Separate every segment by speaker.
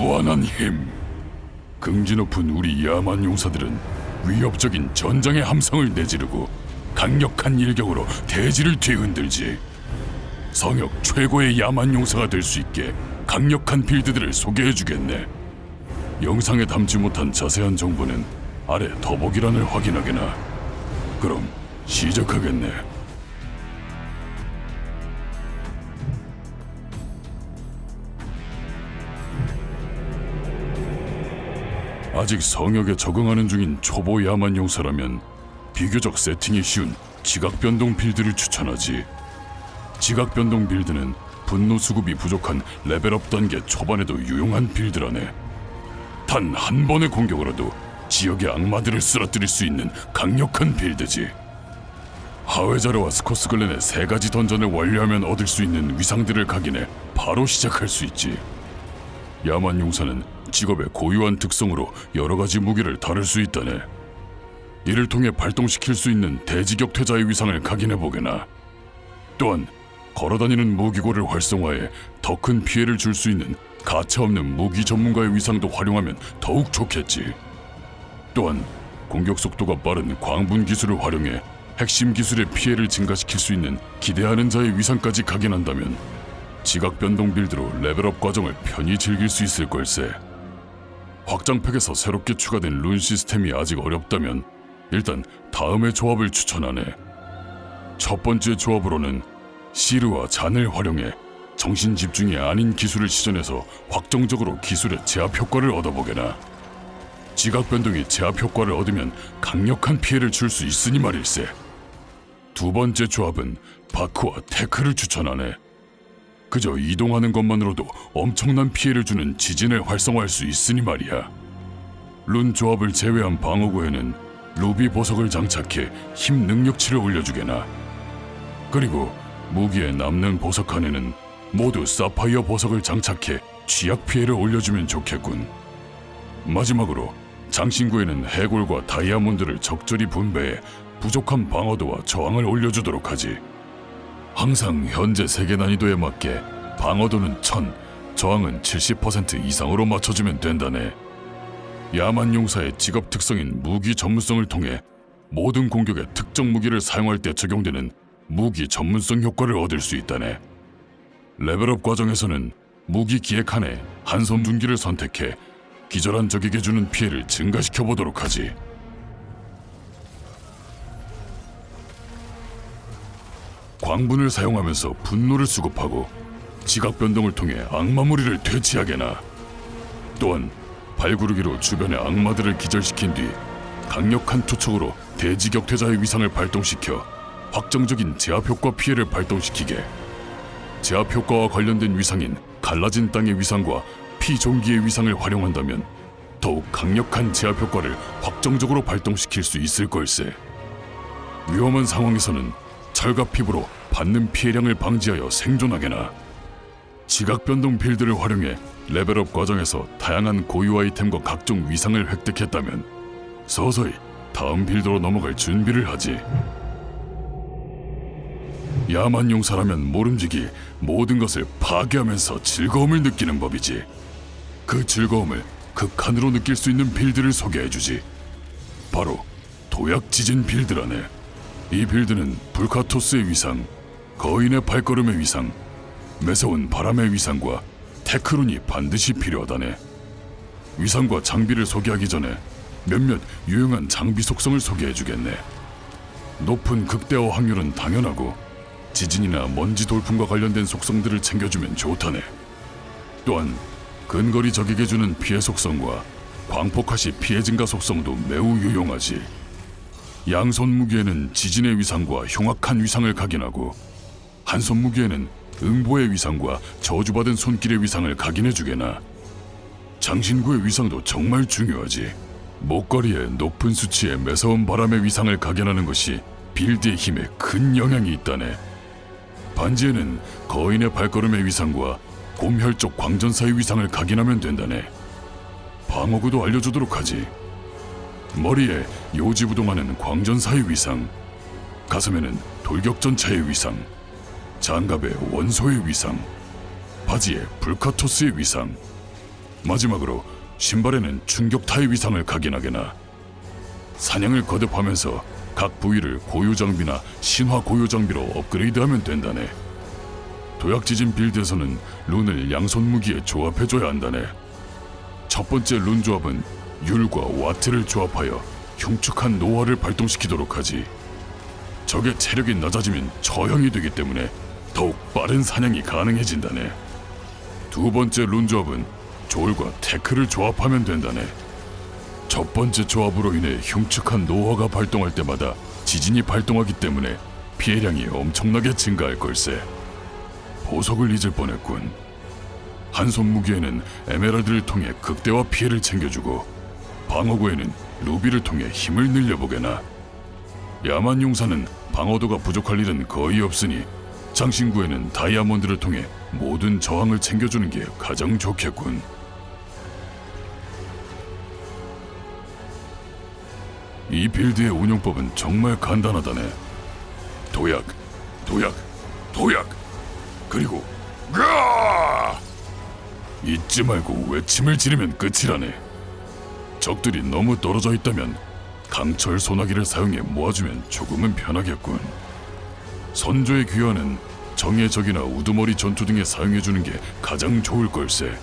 Speaker 1: 무한한 힘. 긍지 높은 우리 야만 용사들은 위협적인 전장의 함성을 내지르고 강력한 일격으로 대지를 뒤흔들지. 성역 최고의 야만 용사가 될 수 있게 강력한 빌드들을 소개해주겠네. 영상에 담지 못한 자세한 정보는 아래 더보기란을 확인하게나. 그럼 시작하겠네. 아직 성역에 적응하는 중인 초보 야만 용사라면 비교적 세팅이 쉬운 지각 변동 빌드를 추천하지. 지각 변동 빌드는 분노 수급이 부족한 레벨업 단계 초반에도 유용한 빌드라네. 단 한 번의 공격으로도 지역의 악마들을 쓰러뜨릴 수 있는 강력한 빌드지. 하웨자르와 스코스글렌의 세 가지 던전을 완료하면 얻을 수 있는 위상들을 각인해 바로 시작할 수 있지. 야만 용사는 직업의 고유한 특성으로 여러 가지 무기를 다룰 수 있다네. 이를 통해 발동시킬 수 있는 대지격 퇴자의 위상을 각인해 보게나. 또한 걸어다니는 무기고를 활성화해 더 큰 피해를 줄 수 있는 가차없는 무기 전문가의 위상도 활용하면 더욱 좋겠지. 또한 공격 속도가 빠른 광분 기술을 활용해 핵심 기술의 피해를 증가시킬 수 있는 기대하는 자의 위상까지 각인한다면 지각 변동 빌드로 레벨업 과정을 편히 즐길 수 있을 걸세. 확장팩에서 새롭게 추가된 룬 시스템이 아직 어렵다면 일단 다음의 조합을 추천하네. 첫 번째 조합으로는 시르와 잔을 활용해 정신 집중이 아닌 기술을 시전해서 확정적으로 기술의 제압 효과를 얻어보게나. 지각 변동이 제압 효과를 얻으면 강력한 피해를 줄 수 있으니 말일세. 두 번째 조합은 바크와 테크를 추천하네. 그저 이동하는 것만으로도 엄청난 피해를 주는 지진을 활성화할 수 있으니 말이야. 룬 조합을 제외한 방어구에는 루비 보석을 장착해 힘 능력치를 올려주게나. 그리고 무기에 남는 보석 칸에는 모두 사파이어 보석을 장착해 취약 피해를 올려주면 좋겠군. 마지막으로 장신구에는 해골과 다이아몬드를 적절히 분배해 부족한 방어도와 저항을 올려주도록 하지. 항상 현재 세계 난이도에 맞게 방어도는 1000, 저항은 70% 이상으로 맞춰주면 된다네. 야만 용사의 직업 특성인 무기 전문성을 통해 모든 공격에 특정 무기를 사용할 때 적용되는 무기 전문성 효과를 얻을 수 있다네. 레벨업 과정에서는 무기 기획 칸에 한섬 둔기를 선택해 기절한 적에게 주는 피해를 증가시켜 보도록 하지. 광분을 사용하면서 분노를 수급하고 지각 변동을 통해 악마 무리를 퇴치하게나. 또한 발구르기로 주변의 악마들을 기절시킨 뒤 강력한 투척으로 대지격퇴자의 위상을 발동시켜 확정적인 제압 효과 피해를 발동시키게. 제압 효과와 관련된 위상인 갈라진 땅의 위상과 피종기의 위상을 활용한다면 더욱 강력한 제압 효과를 확정적으로 발동시킬 수 있을 걸세. 위험한 상황에서는 철갑 피부로 받는 피해량을 방지하여 생존하게나. 지각 변동 빌드를 활용해 레벨업 과정에서 다양한 고유 아이템과 각종 위상을 획득했다면 서서히 다음 빌드로 넘어갈 준비를 하지. 야만 용사라면 모름지기 모든 것을 파괴하면서 즐거움을 느끼는 법이지. 그 즐거움을 극한으로 느낄 수 있는 빌드를 소개해주지. 바로 도약 지진 빌드라네. 이 빌드는 불카토스의 위상, 거인의 발걸음의 위상, 매서운 바람의 위상과 테크룬이 반드시 필요하다네. 위상과 장비를 소개하기 전에 몇몇 유용한 장비 속성을 소개해주겠네. 높은 극대화 확률은 당연하고 지진이나 먼지 돌풍과 관련된 속성들을 챙겨주면 좋다네. 또한 근거리 적에게 주는 피해 속성과 광폭화시 피해 증가 속성도 매우 유용하지. 양손 무기에는 지진의 위상과 흉악한 위상을 각인하고 한 손 무기에는 응보의 위상과 저주받은 손길의 위상을 각인해 주게나. 장신구의 위상도 정말 중요하지. 목걸이에 높은 수치의 매서운 바람의 위상을 각인하는 것이 빌드의 힘에 큰 영향이 있다네. 반지에는 거인의 발걸음의 위상과 곰혈족 광전사의 위상을 각인하면 된다네. 방어구도 알려주도록 하지. 머리에 요지부동하는 광전사의 위상, 가슴에는 돌격전차의 위상, 장갑에 원소의 위상, 바지에 불카토스의 위상, 마지막으로 신발에는 충격타의 위상을 각인하게나 사냥을 거듭하면서 각 부위를 고유 장비나 신화 고유 장비로 업그레이드하면 된다네. 도약 지진 빌드에서는 룬을 양손 무기에 조합해줘야 한다네. 첫 번째 룬 조합은 율과 와트를 조합하여 흉측한 노화를 발동시키도록 하지. 적의 체력이 낮아지면 저형이 되기 때문에 더욱 빠른 사냥이 가능해진다네. 두 번째 룬 조합은 졸과 테크를 조합하면 된다네. 첫 번째 조합으로 인해 흉측한 노화가 발동할 때마다 지진이 발동하기 때문에 피해량이 엄청나게 증가할 걸세. 보석을 잊을 뻔했군. 한 손 무기에는 에메랄드를 통해 극대화 피해를 챙겨주고 방어구에는 루비를 통해 힘을 늘려보게나. 야만 용사는 방어도가 부족할 일은 거의 없으니 장신구에는 다이아몬드를 통해 모든 저항을 챙겨주는 게 가장 좋겠군. 이 빌드의 운영법은 정말 간단하다네. 도약, 도약, 도약. 그리고 가! 잊지 말고 외침을 지르면 끝이라네. 적들이 너무 떨어져 있다면 강철 소나기를 사용해 모아주면 조금은 편하겠군. 선조의 귀환은 정의 적이나 우두머리 전투 등에 사용해주는 게 가장 좋을 걸세.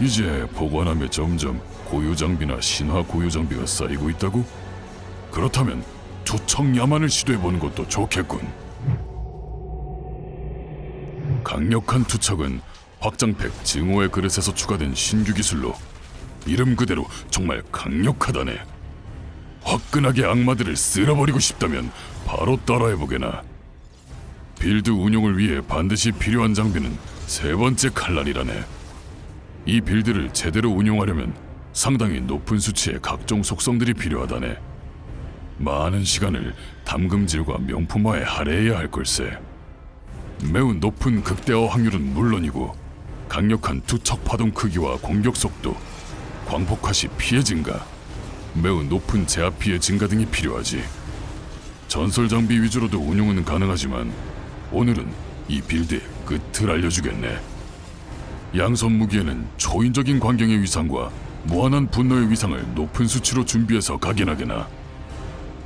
Speaker 1: 이제 보관함에 점점 고유 장비나 신화 고유 장비가 쌓이고 있다고? 그렇다면 투척 야만을 시도해보는 것도 좋겠군. 강력한 투척은 확장팩 증오의 그릇에서 추가된 신규 기술로 이름 그대로 정말 강력하다네. 화끈하게 악마들을 쓸어버리고 싶다면 바로 따라해보게나. 빌드 운용을 위해 반드시 필요한 장비는 세 번째 칼날이라네. 이 빌드를 제대로 운용하려면 상당히 높은 수치의 각종 속성들이 필요하다네. 많은 시간을 담금질과 명품화에 할애해야 할 걸세. 매우 높은 극대화 확률은 물론이고 강력한 투척 파동 크기와 공격 속도, 광폭화 시 피해 증가, 매우 높은 제압 피해 증가 등이 필요하지. 전설 장비 위주로도 운용은 가능하지만 오늘은 이 빌드의 끝을 알려주겠네. 양손 무기에는 초인적인 광경의 위상과 무한한 분노의 위상을 높은 수치로 준비해서 각인하게나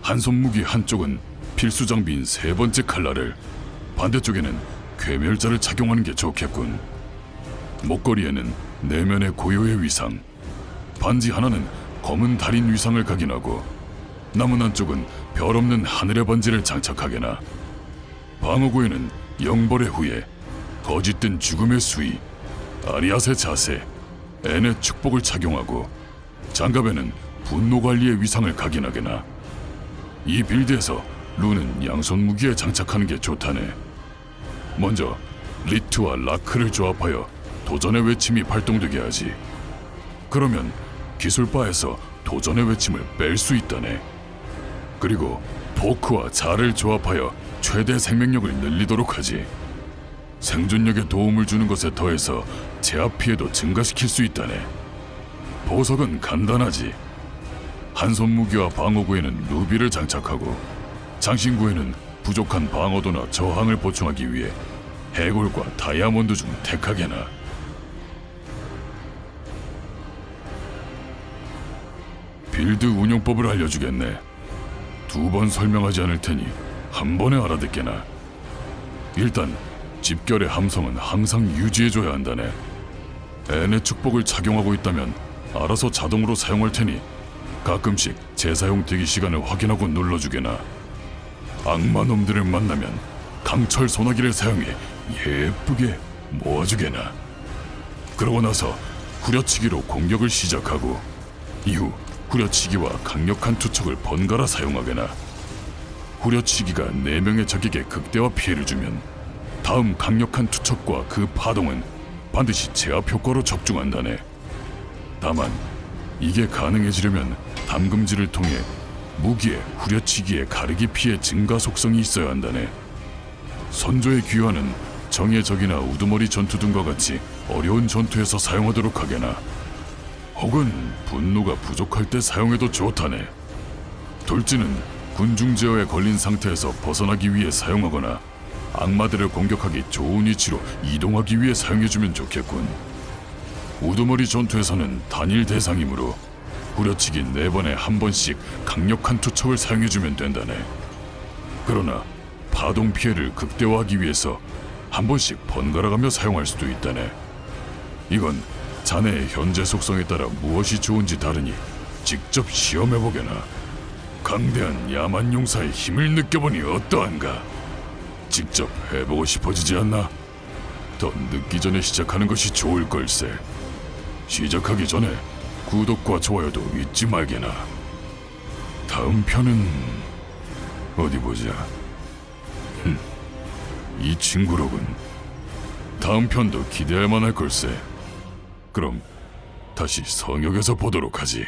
Speaker 1: 한손 무기 한쪽은 필수 장비인 세 번째 칼날을 반대쪽에는 괴멸자를 착용하는 게 좋겠군. 목걸이에는 내면의 고요의 위상, 반지 하나는 검은 달인 위상을 각인하고 남은 한쪽은 별 없는 하늘의 반지를 장착하게나 방어구에는 영벌의 후예, 거짓된 죽음의 수위, 아리아스의 자세, 앤의 축복을 착용하고 장갑에는 분노 관리의 위상을 각인하게나 이 빌드에서 룬은 양손 무기에 장착하는 게 좋다네. 먼저 리트와 라크를 조합하여 도전의 외침이 발동되게 하지. 그러면 기술바에서 도전의 외침을 뺄 수 있다네. 그리고 포크와 자를 조합하여 최대 생명력을 늘리도록 하지. 생존력에 도움을 주는 것에 더해서 제압 피해도 증가시킬 수 있다네. 보석은 간단하지. 한 손 무기와 방어구에는 루비를 장착하고 장신구에는 부족한 방어도나 저항을 보충하기 위해 해골과 다이아몬드 중 택하게나. 빌드 운용법을 알려주겠네. 두 번 설명하지 않을 테니 한 번에 알아듣게나. 일단 집결의 함성은 항상 유지해줘야 한다네. 앤의 축복을 착용하고 있다면 알아서 자동으로 사용할 테니 가끔씩 재사용 대기 시간을 확인하고 눌러주게나. 악마 놈들을 만나면 강철 소나기를 사용해 예쁘게 모아주게나. 그러고 나서 후려치기로 공격을 시작하고 이후 후려치기와 강력한 투척을 번갈아 사용하게나. 후려치기가 네 명의 적에게 극대화 피해를 주면 다음 강력한 투척과 그 파동은 반드시 제압 효과로 적중한다네. 다만 이게 가능해지려면 담금질을 통해 무기의 후려치기의 가르기 피해 증가 속성이 있어야 한다네. 선조의 귀환은 정의 적이나 우두머리 전투 등과 같이 어려운 전투에서 사용하도록 하게나. 혹은 분노가 부족할 때 사용해도 좋다네. 돌진은 군중 제어에 걸린 상태에서 벗어나기 위해 사용하거나 악마들을 공격하기 좋은 위치로 이동하기 위해 사용해주면 좋겠군. 우두머리 전투에서는 단일 대상이므로 후려치기 네 번에 한 번씩 강력한 투척을 사용해주면 된다네. 그러나 파동 피해를 극대화하기 위해서 한 번씩 번갈아가며 사용할 수도 있다네. 이건 자네의 현재 속성에 따라 무엇이 좋은지 다르니 직접 시험해보게나. 강대한 야만 용사의 힘을 느껴보니 어떠한가? 직접 해보고 싶어지지 않나? 더 늦기 전에 시작하는 것이 좋을 걸세. 시작하기 전에 구독과 좋아요도 잊지 말게나. 다음 편은 어디 보자. 흠, 이 친구로군. 다음 편도 기대할 만할 걸세. 그럼 다시 성역에서 보도록 하지.